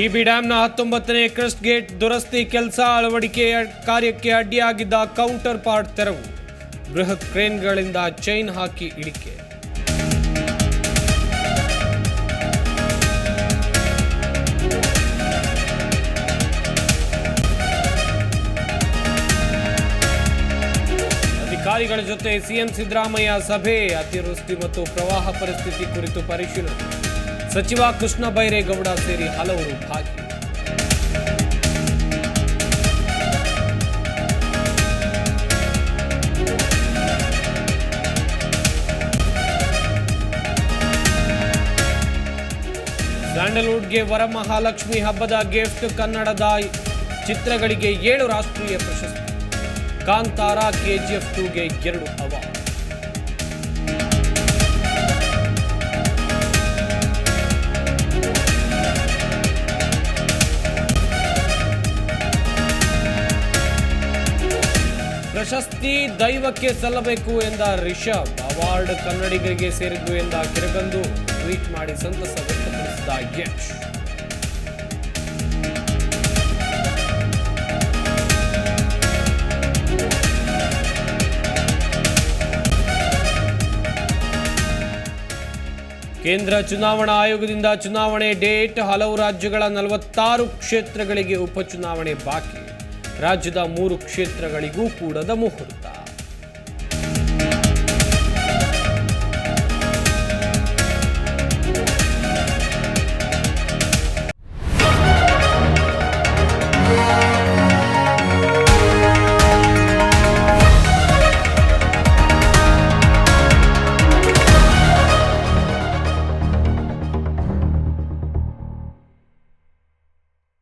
TB ಡ್ಯಾಂನ ಹತ್ತೊಂಬತ್ತನೇ Christ gate ದುರಸ್ತಿ ಕೆಲಸ ಅಳವಡಿಕೆ ಕಾರ್ಯಕ್ಕೆ ಅಡ್ಡಿಯಾಗಿದ್ದ ಕೌಂಟರ್ ಪಾರ್ಟ್ ತೆರವು. ಬೃಹತ್ ಕ್ರೇನ್ಗಳಿಂದ ಚೈನ್ ಹಾಕಿ ಇಳಿಕೆ. ಅಧಿಕಾರಿಗಳ ಜೊತೆ ಸಿಎಂ ಸಿದ್ದರಾಮಯ್ಯ ಸಭೆ, ಅತಿವೃಷ್ಟಿ ಮತ್ತು ಪ್ರವಾಹ ಪರಿಸ್ಥಿತಿ ಕುರಿತು ಪರಿಶೀಲನೆ. ಸಚಿವ ಕೃಷ್ಣ ಬೈರೇಗೌಡ ಸೇರಿ ಹಲವರು ಭಾಗಿ. ಸ್ಯಾಂಡಲ್ವುಡ್ಗೆ ವರಮಹಾಲಕ್ಷ್ಮಿ ಹಬ್ಬದ ಗಿಫ್ಟ್ ಕನ್ನಡದ ಚಿತ್ರಗಳಿಗೆ ಏಳು ರಾಷ್ಟ್ರೀಯ ಪ್ರಶಸ್ತಿ. ಕಾಂತಾರ ಕೆಜಿಎಫ್ ಟೂಗೆ ಎರಡು ಅವಾರ್ಡ್. ಪ್ರಶಸ್ತಿ ದೈವಕ್ಕೆ ಸಲ್ಲಬೇಕು ಎಂದ ರಿಷಬ್, ಅವಾರ್ಡ್ ಕನ್ನಡಿಗರಿಗೆ ಸೇರಿದ್ದು ಎಂದ ಕಿರಗಂದು ಟ್ವೀಟ್ ಮಾಡಿ ಸಂತಸ ವ್ಯಕ್ತಪಡಿಸಿದ ಯಶ್ ಕೇಂದ್ರ ಚುನಾವಣಾ ಆಯೋಗದಿಂದ ಚುನಾವಣೆ ಡೇಟ್ ಹಲವು ರಾಜ್ಯಗಳ ನಲವತ್ತಾರು ಕ್ಷೇತ್ರಗಳಿಗೆ ಉಪಚುನಾವಣೆ ಬಾಕಿ. ರಾಜ್ಯದ ಮೂರು ಕ್ಷೇತ್ರಗಳಿಗೂ ಕೂಡದ ಮುಹೂರ್ತ.